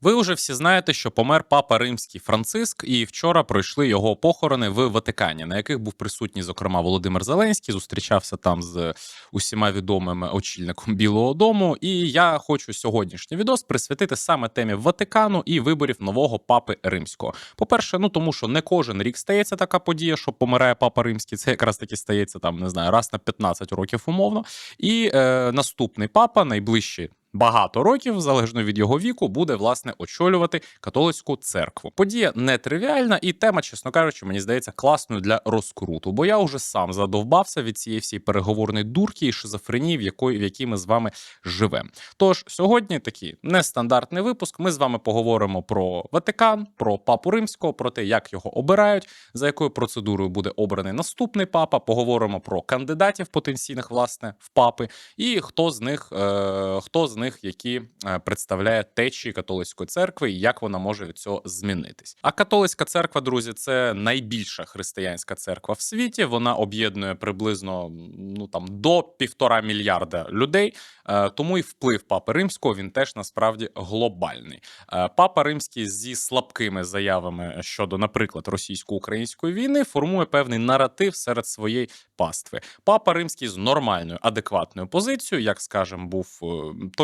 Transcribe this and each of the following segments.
Ви вже всі знаєте, що помер папа римський Франциск, і вчора пройшли його похорони в Ватикані, на яких був присутній, зокрема, Володимир Зеленський. Зустрічався там з усіма відомими очільником Білого Дому. І я хочу сьогоднішній відос присвятити саме темі Ватикану і виборів нового папи римського. По-перше, ну тому що не кожен рік стається така подія, що помирає папа римський. Це якраз таки стається там, не знаю, раз на 15 років умовно. І е, наступний папа, найближчий багато років, залежно від його віку, буде власне очолювати католицьку церкву. Подія не тривіальна, і тема, чесно кажучи, мені здається, класною для розкруту. Бо я вже сам задовбався від цієї всієї переговорної дурки і шизофренії, в якої в якій ми з вами живемо. Тож сьогодні такий нестандартний випуск. Ми з вами поговоримо про Ватикан, про папу римського, про те, як його обирають, за якою процедурою буде обраний наступний папа. Поговоримо про кандидатів потенційних, власне, в папи, і хто з них, е, хто з них, які е, представляє течії католицької церкви, і як вона може від цього змінитись. А католицька церква, друзі, це найбільша християнська церква в світі. Вона об'єднує приблизно ну там до півтора мільярда людей. Е, Тому і вплив папи римського він теж насправді глобальний. Е, Папа римський зі слабкими заявами щодо, наприклад, російсько-української війни формує певний наратив серед своєї пастви. Папа римський з нормальною, адекватною позицією, як скажем, був е,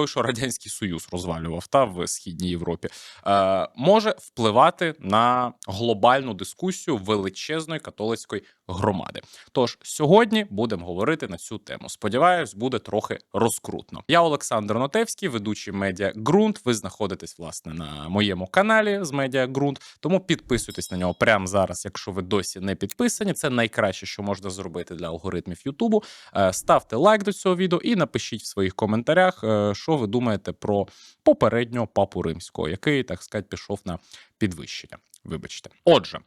той, що радянський союз розвалював та в східній Європі, е, може впливати на глобальну дискусію величезної католицької громади. Тож сьогодні будемо говорити на цю тему. Сподіваюсь, буде трохи розкрутно. Я Олександр Нотевський, ведучий медіа Ґрунт. Ви знаходитесь власне на моєму каналі з медіа Ґрунт. Тому підписуйтесь на нього прямо зараз, якщо ви досі не підписані. Це найкраще, що можна зробити для алгоритмів Ютубу. Е, Ставте лайк до цього відео і напишіть в своїх коментарях, е, що ви думаєте про попереднього папу римського, який, так сказати, пішов на підвищення. Вибачте. Отже.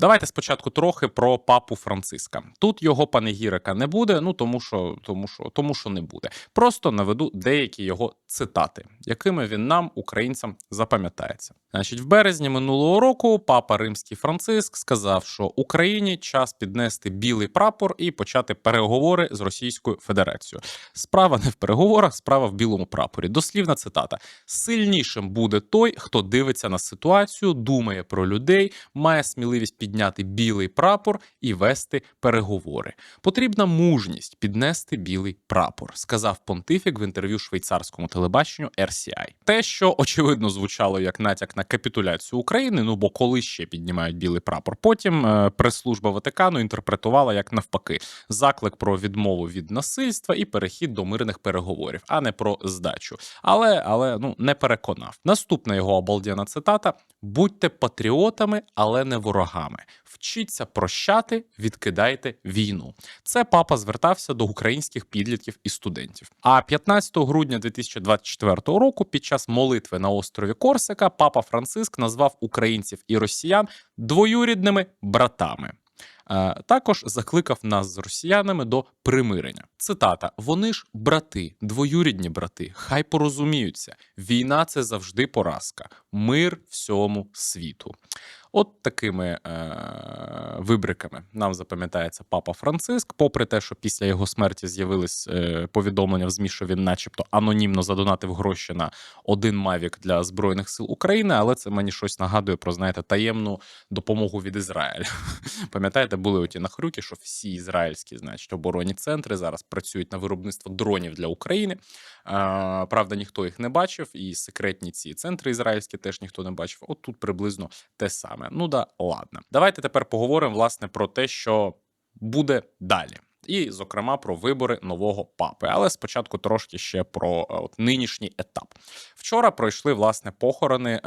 Давайте спочатку трохи про папу Франциска. Тут його панегірика не буде, ну тому що, тому що, тому що не буде. Просто наведу деякі його цитати, якими він нам, українцям, запам'ятається. Значить, в березні минулого року папа Римський Франциск сказав, що Україні час піднести білий прапор і почати переговори з Російською Федерацією. Справа не в переговорах, справа в білому прапорі. Дослівна цитата: сильнішим буде той, хто дивиться на ситуацію, думає про людей, має сміливість підняти білий прапор і вести переговори. Потрібна мужність піднести білий прапор, сказав понтифік в інтерв'ю швейцарському телебаченню RCI. Те, що очевидно звучало як натяк на капітуляцію України. Ну бо коли ще піднімають білий прапор, потім е, прес-служба Ватикану інтерпретувала як навпаки заклик про відмову від насильства і перехід до мирних переговорів, а не про здачу. Але але ну не переконав. Наступна його обалдена цитата: будьте патріотами, але не ворогами. Вчіться прощати, відкидайте війну. Це папа звертався до українських підлітків і студентів. А 15 грудня 2024 року, під час молитви на острові Корсика, папа Франциск назвав українців і росіян двоюрідними братами. Е, Також закликав нас з росіянами до примирення. Цитата: вони ж брати, двоюрідні брати, хай порозуміються. Війна це завжди поразка, мир всьому світу. От такими е- вибриками нам запам'ятається папа Франциск, попри те, що після його смерті з'явились е- повідомлення в ЗМІ, що він, начебто, анонімно задонатив гроші на один мавік для збройних сил України, але це мені щось нагадує про знаєте таємну допомогу від Ізраїля. Пам'ятаєте, були оті нахрюки, що всі ізраїльські, значить, оборонні центри зараз працюють на виробництво дронів для України. А, правда, ніхто їх не бачив, і секретні ці центри ізраїльські теж ніхто не бачив. От тут приблизно те саме. Ну да, ладно. Давайте тепер поговоримо власне про те, що буде далі. І, зокрема, про вибори нового папи. Але спочатку трошки ще про е, от, нинішній етап. Вчора пройшли власне похорони е,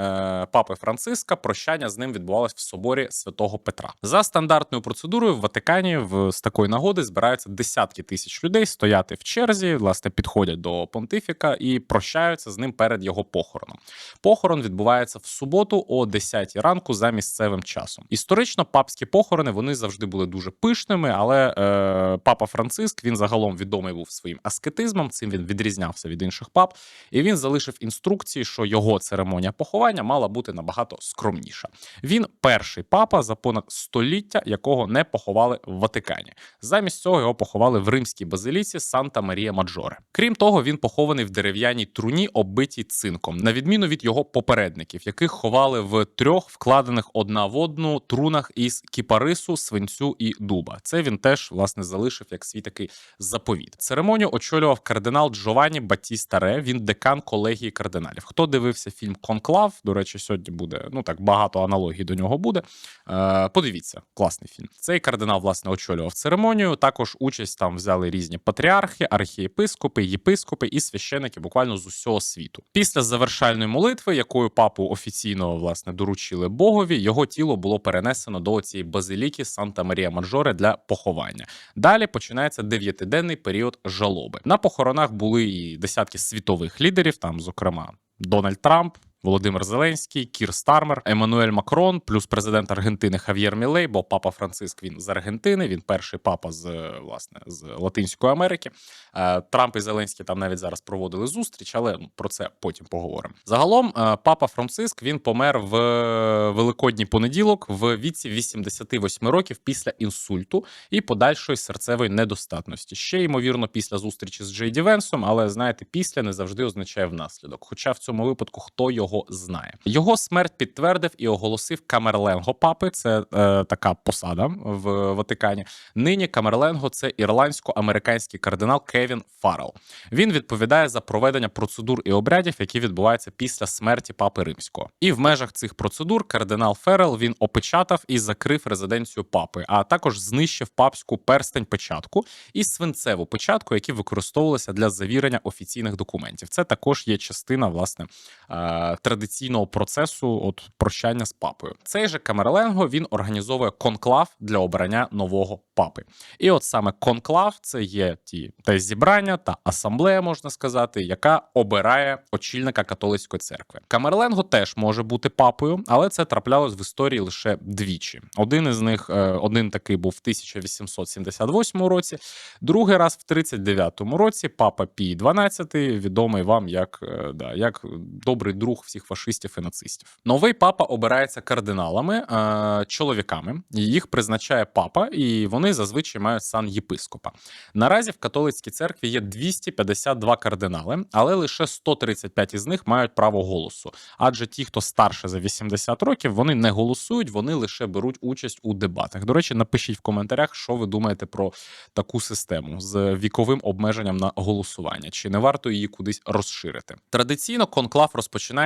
папи Франциска. Прощання з ним відбувалось в соборі святого Петра. За стандартною процедурою в Ватикані в з такої нагоди збираються десятки тисяч людей стояти в черзі, власне, підходять до понтифіка і прощаються з ним перед його похороном. Похорон відбувається в суботу о 10 ранку за місцевим часом. Історично папські похорони вони завжди були дуже пишними, але е, папа Франциск він загалом відомий був своїм аскетизмом. Цим він відрізнявся від інших пап, і він залишив інструкції, що його церемонія поховання мала бути набагато скромніша. Він перший папа за понад століття, якого не поховали в Ватикані. Замість цього його поховали в римській базиліці Санта Марія Маджоре. Крім того, він похований в дерев'яній труні, оббитій цинком, на відміну від його попередників, яких ховали в трьох вкладених одна в одну трунах із кіпарису, свинцю і дуба. Це він теж власне залишив як свій такий заповіт. Церемонію очолював кардинал Джованні Батіста Ре. Він декан колегії кардиналів. Хто дивився фільм Конклав? До речі, сьогодні буде ну так багато аналогій до нього буде. Е, подивіться, класний фільм. Цей кардинал власне очолював церемонію. Також участь там взяли різні патріархи, архієпископи, єпископи і священики буквально з усього світу. Після завершальної молитви, якою папу офіційно власне доручили Богові, його тіло було перенесено до цієї базиліки Санта Марія Маджоре для поховання. Далі починається дев'ятиденний період жалоби. На похоронах були і десятки світових лідерів, там, зокрема, Дональд Трамп. Володимир Зеленський, Кір Стармер, Еммануель Макрон, плюс президент Аргентини Хав'єр Мілей, бо папа Франциск він з Аргентини. Він перший папа з власне з Латинської Америки. Е, Трамп і Зеленський там навіть зараз проводили зустріч, але ну, про це потім поговоримо. Загалом, е, папа Франциск він помер в е, великодній понеділок в віці 88 років після інсульту і подальшої серцевої недостатності. Ще ймовірно, після зустрічі з Джей Ді Венсом, але знаєте, після не завжди означає внаслідок. Хоча в цьому випадку хто його знає. Його смерть підтвердив і оголосив Камерленго папи. Це е, така посада в Ватикані. Нині Камерленго це ірландсько-американський кардинал Кевін Фаррелл. Він відповідає за проведення процедур і обрядів, які відбуваються після смерті папи римського. І в межах цих процедур кардинал Феррел він опечатав і закрив резиденцію папи, а також знищив папську перстень печатку і свинцеву печатку, які використовувалися для завірення офіційних документів. Це також є частина власне е, традиційного процесу от прощання з папою. Цей же Камерленго він організовує конклав для обрання нового папи. І от саме конклав це є ті те зібрання та асамблея, можна сказати, яка обирає очільника католицької церкви. Камерленго теж може бути папою, але це траплялось в історії лише двічі. Один із них, е, один такий був в 1878 році, другий раз в 39-му році. Папа Пій XII, відомий вам як, е, да, як добрий друг всіх фашистів і нацистів. Новий папа обирається кардиналами, е, чоловіками. Їх призначає папа, і вони зазвичай мають сан єпископа. Наразі в католицькій церкві є 252 кардинали, але лише 135 із них мають право голосу. Адже ті, хто старше за 80 років, вони не голосують, вони лише беруть участь у дебатах. До речі, напишіть в коментарях, що ви думаєте про таку систему з віковим обмеженням на голосування. Чи не варто її кудись розширити? Традиційно конклав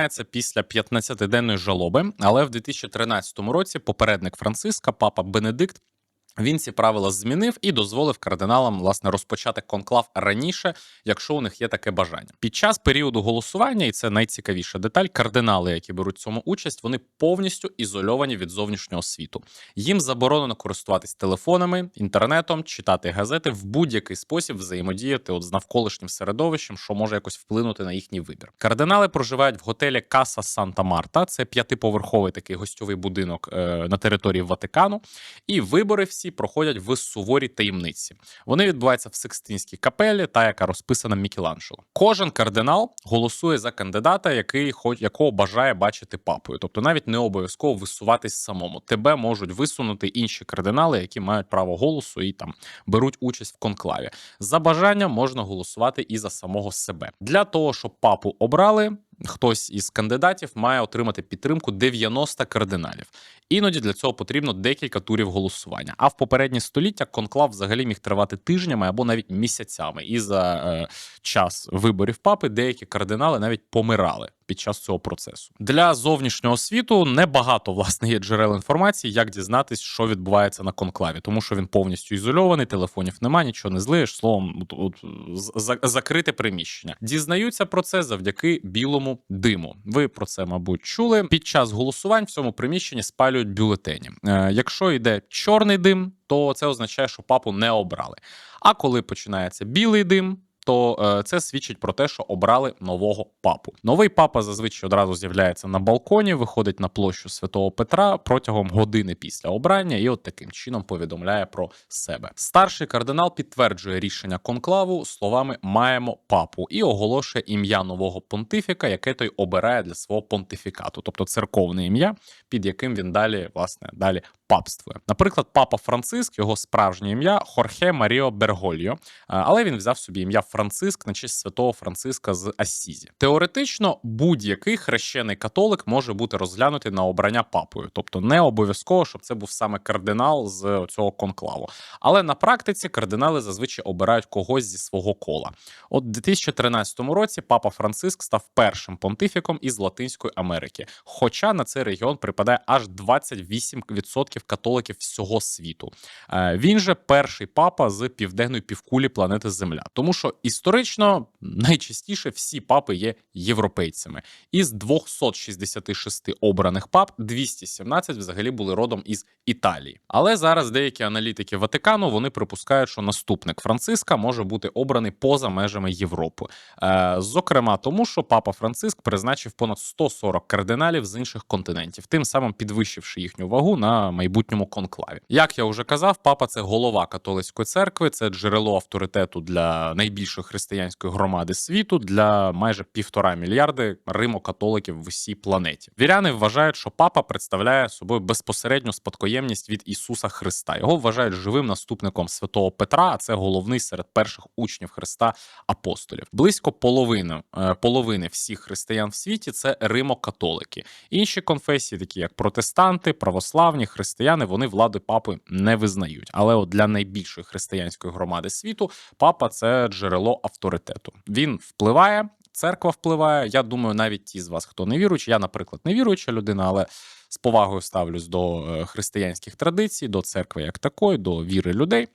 розпочинається після 15-денної жалоби, але в 2013 році попередник Франциска, папа Бенедикт. Він ці правила змінив і дозволив кардиналам власне розпочати конклав раніше, якщо у них є таке бажання. Під час періоду голосування, і це найцікавіша деталь, кардинали, які беруть цьому участь, вони повністю ізольовані від зовнішнього світу. Їм заборонено користуватись телефонами, інтернетом, читати газети в будь-який спосіб взаємодіяти от з навколишнім середовищем, що може якось вплинути на їхній вибір. Кардинали проживають в готелі Каса Санта Марта. Це п'ятиповерховий такий гостьовий будинок е, на території Ватикану. І вибори всі проходять в суворій таємниці. Вони відбуваються в Секстинській капелі, та яка розписана Мікеланджело. Кожен кардинал голосує за кандидата, який хоч якого бажає бачити папою. Тобто навіть не обов'язково висуватись самому. Тебе можуть висунути інші кардинали, які мають право голосу і там беруть участь в конклаві. За бажанням можна голосувати і за самого себе для того, щоб папу обрали. Хтось із кандидатів має отримати підтримку 90 кардиналів. Іноді для цього потрібно декілька турів голосування. А в попередні століття конклав взагалі міг тривати тижнями або навіть місяцями. І за е, час виборів папи деякі кардинали навіть помирали під час цього процесу. Для зовнішнього світу небагато власне є джерел інформації, як дізнатись, що відбувається на конклаві, тому що він повністю ізольований, телефонів немає, нічого не злиєш. Словом, от, от, за- закрите приміщення. Дізнаються про це завдяки білому диму. Ви про це, мабуть, чули. Під час голосувань в цьому приміщенні спалюють бюлетені. Е, якщо йде чорний дим, то це означає, що папу не обрали. А коли починається білий дим. То е, це свідчить про те, що обрали нового папу. Новий папа зазвичай одразу з'являється на балконі, виходить на площу Святого Петра протягом години після обрання, і от таким чином повідомляє про себе. Старший кардинал підтверджує рішення конклаву словами маємо папу і оголошує ім'я нового понтифіка, яке той обирає для свого понтифікату, тобто церковне ім'я, під яким він далі власне далі папствує. Наприклад, папа Франциск, його справжнє ім'я Хорхе Маріо Бергольо, але він взяв собі ім'я Франциск на честь святого Франциска з Ассізі. Теоретично будь-який хрещений католик може бути розглянутий на обрання папою, тобто не обов'язково, щоб це був саме кардинал з цього конклаву. Але на практиці кардинали зазвичай обирають когось зі свого кола. От у 2013 році папа Франциск став першим понтифіком із Латинської Америки. Хоча на цей регіон припадає аж 28% католиків всього світу. Е, Він же перший папа з південної півкулі планети Земля, тому що історично найчастіше всі папи є європейцями. Із 266 обраних пап 217 взагалі були родом із Італії. Але зараз деякі аналітики Ватикану вони припускають, що наступник Франциска може бути обраний поза межами Європи. Е, Зокрема, тому що папа Франциск призначив понад 140 кардиналів з інших континентів, тим самим підвищивши їхню вагу на майбутньому конклаві. Як я вже казав, папа це голова католицької церкви, це джерело авторитету для найбільшої християнської громади світу, для майже півтора мільярди римо-католиків в усій планеті. Віряни вважають, що папа представляє собою безпосередню спадкоємність від Ісуса Христа. Його вважають живим наступником святого Петра. А це головний серед перших учнів Христа апостолів. Близько половини е, половини всіх християн в світі це римо-католики. Інші конфесії, такі як протестанти, православні, християни, вони влади папи не визнають. Але от для найбільшої християнської громади світу папа це джерело авторитету. Він впливає. Церква впливає. Я думаю, навіть ті з вас, хто не віруючий. Я, наприклад, не віруюча людина, але з повагою ставлюсь до е, християнських традицій, до церкви як такої, до віри людей.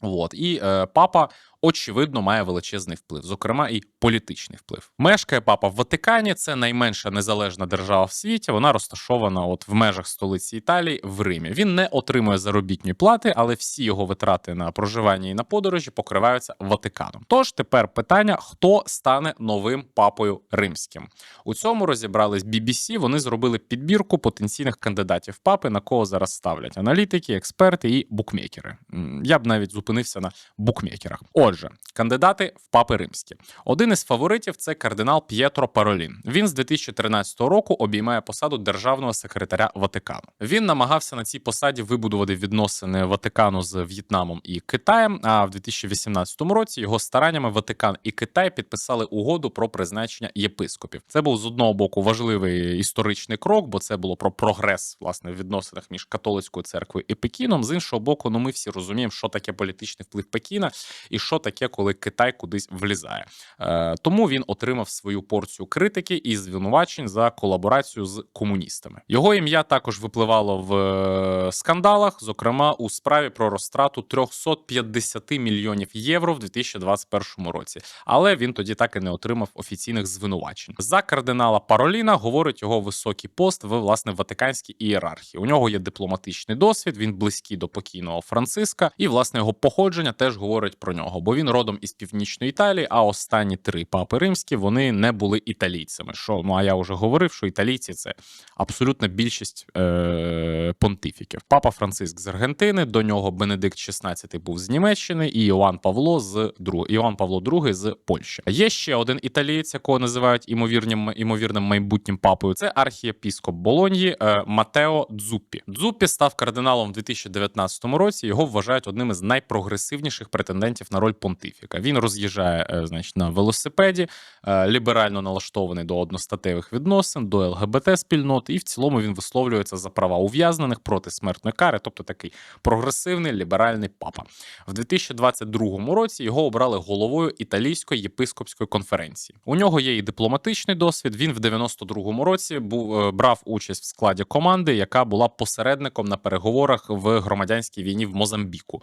От і е, папа очевидно має величезний вплив, зокрема і політичний вплив. Мешкає папа в Ватикані. Це найменша незалежна держава в світі. Вона розташована от в межах столиці Італії в Римі. Він не отримує заробітної плати, але всі його витрати на проживання і на подорожі покриваються Ватиканом. Тож тепер питання: хто стане новим папою римським? У цьому розібрались BBC, Вони зробили підбірку потенційних кандидатів папи, на кого зараз ставлять аналітики, експерти і букмекери. Я б навіть зупинився на букмекерах. Отже, кандидати в папи римські. Один із фаворитів це кардинал П'єтро Паролін. Він з 2013 року обіймає посаду державного секретаря Ватикану. Він намагався на цій посаді вибудувати відносини Ватикану з В'єтнамом і Китаєм. А в 2018 році його стараннями Ватикан і Китай підписали угоду про призначення єпископів. Це був з одного боку важливий історичний крок, бо це було про прогрес власне в відносинах між католицькою церквою і Пекіном. З іншого боку, ну ми всі розуміємо, що таке політичний вплив Пекіна і що таке, коли Китай кудись влізає. Е, тому він отримав свою порцію критики і звинувачень за колаборацію з комуністами. Його ім'я також випливало в е, скандалах, зокрема у справі про розтрату 350 мільйонів євро в 2021 році. Але він тоді так і не отримав офіційних звинувачень. За кардинала Пароліна говорить його високий пост в власне ватиканській ієрархії. У нього є дипломатичний досвід. Він близький до покійного Франциска, і власне його походження теж говорить про нього, бо він родом із північної Італії. А останні три папи римські вони не були італійцями. Що ну а я вже говорив, що італійці це абсолютна більшість е- понтифіків. Папа Франциск з Аргентини, до нього Бенедикт XVI був з Німеччини, і Іоанн Павло з друг... Іоанн Павло II з Польщі. Є ще один італієць, якого називають імовірним імовірним майбутнім папою. Це архієпіскоп Болоньї е, Матео Дзуппі. Дзуппі став кардиналом в 2019 році. Його вважають одним із найпрогресивніших претендентів на роль понтифіка. Він роз'їжджає, е, значить, на велосипеді, е, ліберально налаштований до одностатевих відносин, до ЛГБТ спільноти, і в цілому він висловлюється за права ув'язнених проти смертної кари, тобто такий прогресивний ліберальний папа. В 2022 році його обрали головою італійської єпископської конференції. У нього є і дипломатичний досвід. Він в 92-му році був е, брав участь в складі команди, яка була посередником на переговорах в громадянській війні в Мозамбіку,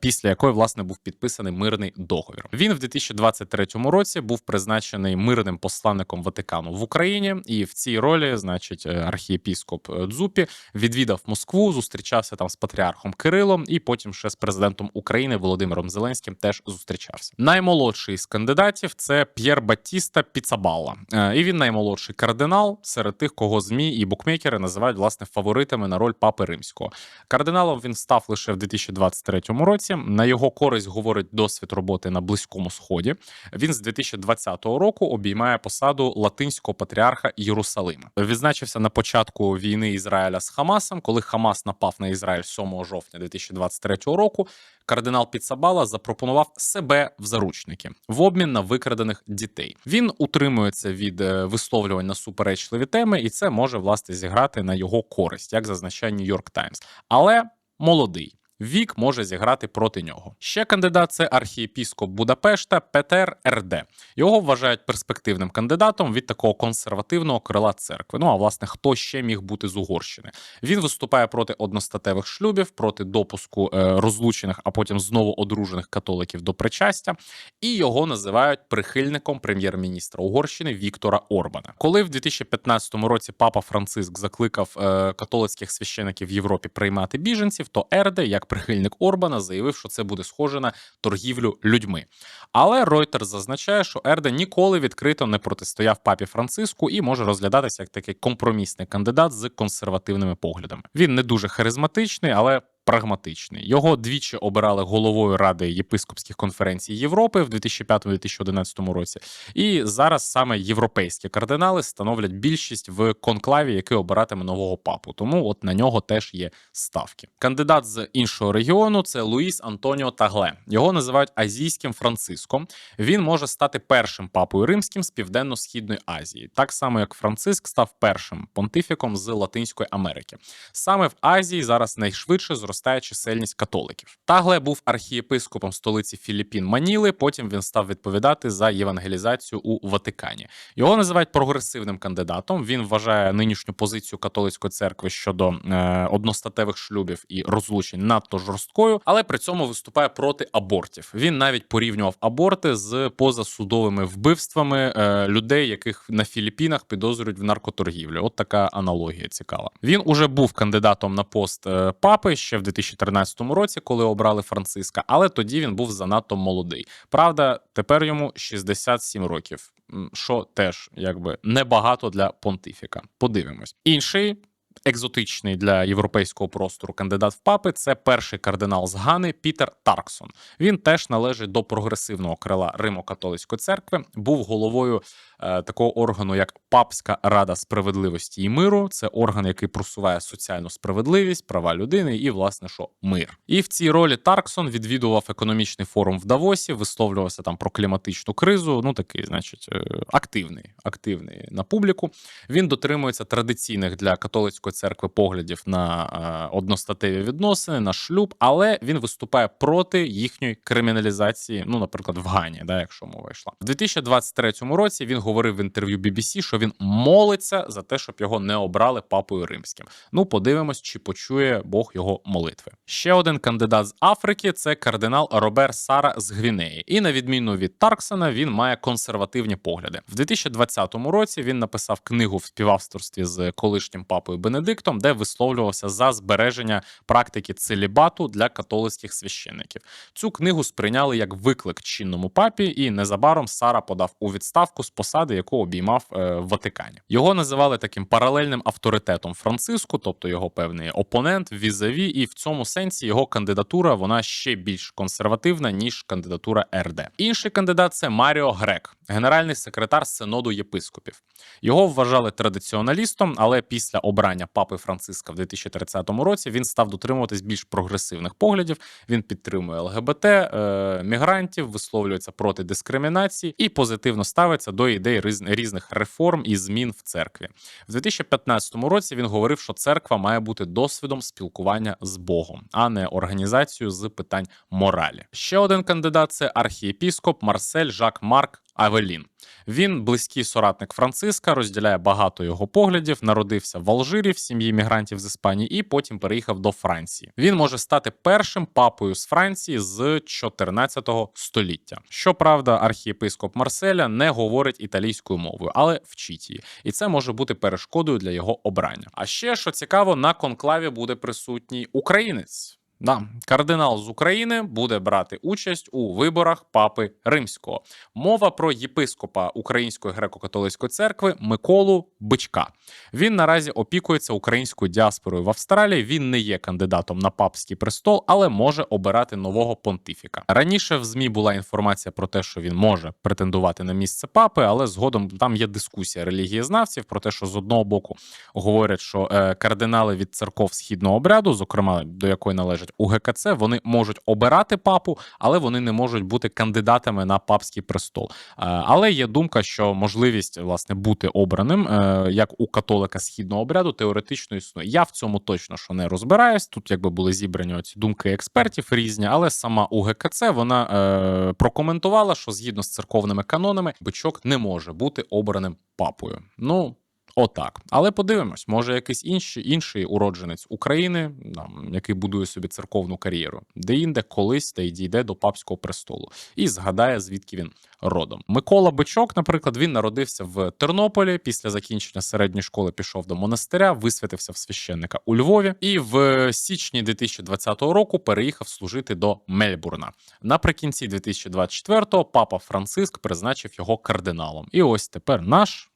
після якої власне був підписаний мирний договір. Він в 2023 році був призначений мирним посланником Ватикану в Україні, і в цій ролі, значить, е, архієпіскоп е, Дзупі відвідав Москву, зустрічався там з патріархом Кирилом, і потім ще з президентом України Володимиром Зеленським теж зустрічався. Наймолодший з кандидатів це П'єр Батіста Піцабалла. Е, І він наймолодший кардинал серед тих, кого змі і букмекери називають власне фаворитами на роль папи римського. Кардиналом він став лише в 2023 році. На його користь говорить досвід роботи на близькому сході. Він з 2020 року обіймає посаду латинського патріарха Єрусалима. Відзначився на початку війни Ізраїля з Хамасом, коли Хамас напав на Ізраїль 7 жовтня 2023 року. Кардинал Піцабала запропонував себе в заручники в обмін на викрадених дітей. Він утримується від е, висловлювань на суперечливі теми, і це може власне зіграти на його користь, як зазначає Нью-Йорк Таймс. Але молодий. Вік може зіграти проти нього. Ще кандидат це архієпіскоп Будапешта Петер Ерде. Його вважають перспективним кандидатом від такого консервативного крила церкви. Ну а власне, хто ще міг бути з Угорщини? Він виступає проти одностатевих шлюбів, проти допуску е, розлучених, а потім знову одружених католиків до причастя, і його називають прихильником прем'єр-міністра Угорщини Віктора Орбана. Коли в 2015 році папа Франциск закликав е, католицьких священиків в Європі приймати біженців, то Ерде, як прихильник Орбана, заявив, що це буде схоже на торгівлю людьми. Але Ройтер зазначає, що Ерден ніколи відкрито не протистояв папі Франциску і може розглядатися як такий компромісний кандидат з консервативними поглядами. Він не дуже харизматичний, але. Прагматичний його двічі обирали головою ради єпископських конференцій Європи в 2005-2011 році, і зараз саме європейські кардинали становлять більшість в конклаві, який обиратиме нового папу. Тому от на нього теж є ставки. Кандидат з іншого регіону це Луїс Антоніо Тагле. Його називають азійським Франциском. Він може стати першим папою римським з південно-східної Азії, так само як Франциск став першим понтифіком з Латинської Америки. Саме в Азії зараз найшвидше зростає чисельність католиків. Тагле був архієпископом столиці Філіппін Маніли. Потім він став відповідати за євангелізацію у Ватикані. Його називають прогресивним кандидатом. Він вважає нинішню позицію католицької церкви щодо е, одностатевих шлюбів і розлучень надто жорсткою, але при цьому виступає проти абортів. Він навіть порівнював аборти з позасудовими вбивствами е, людей, яких на Філіппінах підозрюють в наркоторгівлі. От така аналогія цікава. Він уже був кандидатом на пост е, папи ще в 2013 році, коли обрали Франциска, але тоді він був занадто молодий. Правда, тепер йому 67 років. Що теж якби небагато для понтифіка. Подивимось. Інший екзотичний для європейського простору кандидат в папи це перший кардинал з Гани Пітер Тарксон. Він теж належить до прогресивного крила Римо-католицької церкви, був головою такого органу, як Папська Рада справедливості і миру. Це орган, який просуває соціальну справедливість, права людини і, власне, що мир. І в цій ролі Тарксон відвідував економічний форум в Давосі, висловлювався там про кліматичну кризу. Ну такий, значить, е, активний, активний на публіку. Він дотримується традиційних для католицької церкви поглядів на е, одностатеві відносини, на шлюб, але він виступає проти їхньої криміналізації. Ну, наприклад, в Гані, да, якщо мова йшла в 2023 році. Він говорив в інтерв'ю BBC, що він молиться за те, щоб його не обрали папою римським. Ну, подивимось, чи почує Бог його молитви. Ще один кандидат з Африки це кардинал Робер Сара з Гвінеї. І на відміну від Тарксона, він має консервативні погляди. В 2020 році він написав книгу в співавторстві з колишнім папою Бенедиктом, де висловлювався за збереження практики целібату для католицьких священників. Цю книгу сприйняли як виклик чинному папі, і незабаром Сара подав у відставку з посади, яку обіймав е, в Ватикані. Його називали таким паралельним авторитетом Франциску, тобто його певний опонент, візаві, і в цьому сенсі його кандидатура вона ще більш консервативна ніж кандидатура РД. Інший кандидат це Маріо Грек, генеральний секретар синоду єпископів. Його вважали традиціоналістом, але після обрання папи Франциска в 2030 році він став дотримуватись більш прогресивних поглядів. Він підтримує ЛГБТ, е, мігрантів, висловлюється проти дискримінації і позитивно ставиться до ідей різних реформ і змін в церкві. В 2015 році він говорив, що церква має бути досвідом спілкування з Богом, а не організацією з питань моралі. Ще один кандидат це архієпіскоп Марсель Жак Марк Авелін. Він близький соратник Франциска, розділяє багато його поглядів. Народився в Алжирі в сім'ї мігрантів з Іспанії, і потім переїхав до Франції. Він може стати першим папою з Франції з 14 століття. Щоправда, архієпископ Марселя не говорить італійською мовою, але вчить її, і це може бути перешкодою для його обрання. А ще що цікаво, на конклаві буде присутній українець. Да, кардинал з України буде брати участь у виборах папи римського. Мова про єпископа Української греко-католицької церкви Миколу Бичка. Він наразі опікується українською діаспорою в Австралії. Він не є кандидатом на папський престол, але може обирати нового понтифіка. Раніше в змі була інформація про те, що він може претендувати на місце папи, але згодом там є дискусія релігієзнавців про те, що з одного боку говорять, що е, кардинали від церков східного обряду, зокрема до якої належить УГКЦ, вони можуть обирати папу, але вони не можуть бути кандидатами на папський престол. Е, але є думка, що можливість власне бути обраним, е, як у католика східного обряду, теоретично існує. Я в цьому точно що не розбираюсь. Тут якби були зібрані оці думки експертів різні, але сама УГКЦ вона е, прокоментувала, що згідно з церковними канонами, бичок не може бути обраним папою. Ну. Отак, але подивимось, може якийсь інший інший уродженець України, там, який будує собі церковну кар'єру, де інде колись та й дійде до папського престолу і згадає, звідки він родом. Микола Бичок, наприклад, він народився в Тернополі. Після закінчення середньої школи пішов до монастиря, висвятився в священника у Львові, і в січні 2020 року переїхав служити до Мельбурна. Наприкінці 2024-го папа Франциск призначив його кардиналом. І ось тепер наш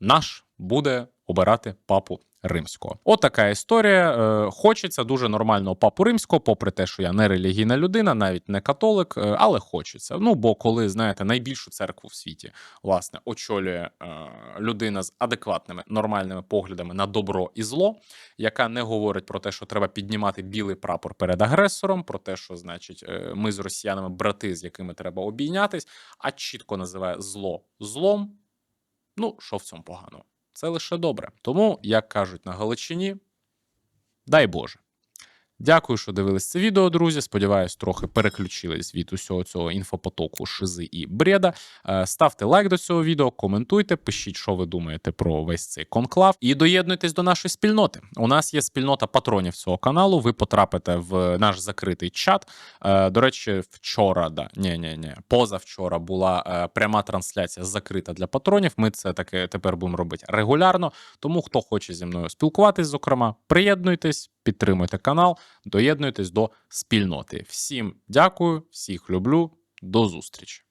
наш буде обирати папу римського. Отака історія. Е, Хочеться дуже нормального папу римського, попри те, що я не релігійна людина, навіть не католик, е, але хочеться. Ну бо коли знаєте найбільшу церкву в світі власне очолює е, людина з адекватними нормальними поглядами на добро і зло, яка не говорить про те, що треба піднімати білий прапор перед агресором, про те, що значить ми з росіянами брати, з якими треба обійнятись, а чітко називає зло злом. Ну, що в цьому поганого? Це лише добре. Тому, як кажуть на Галичині, дай Боже. Дякую, що дивились це відео, друзі. Сподіваюсь, трохи переключились від усього цього інфопотоку, шизи і бреда. Е, Ставте лайк до цього відео, коментуйте, пишіть, що ви думаєте про весь цей конклав, і доєднуйтесь до нашої спільноти. У нас є спільнота патронів цього каналу. Ви потрапите в наш закритий чат. Е, До речі, вчора, да, ні, ні, ні, позавчора була е, пряма трансляція закрита для патронів. Ми це таке тепер будемо робити регулярно. Тому хто хоче зі мною спілкуватись, зокрема, приєднуйтесь, підтримуйте канал, доєднуйтесь до спільноти. Всім дякую, всіх люблю, до зустрічі.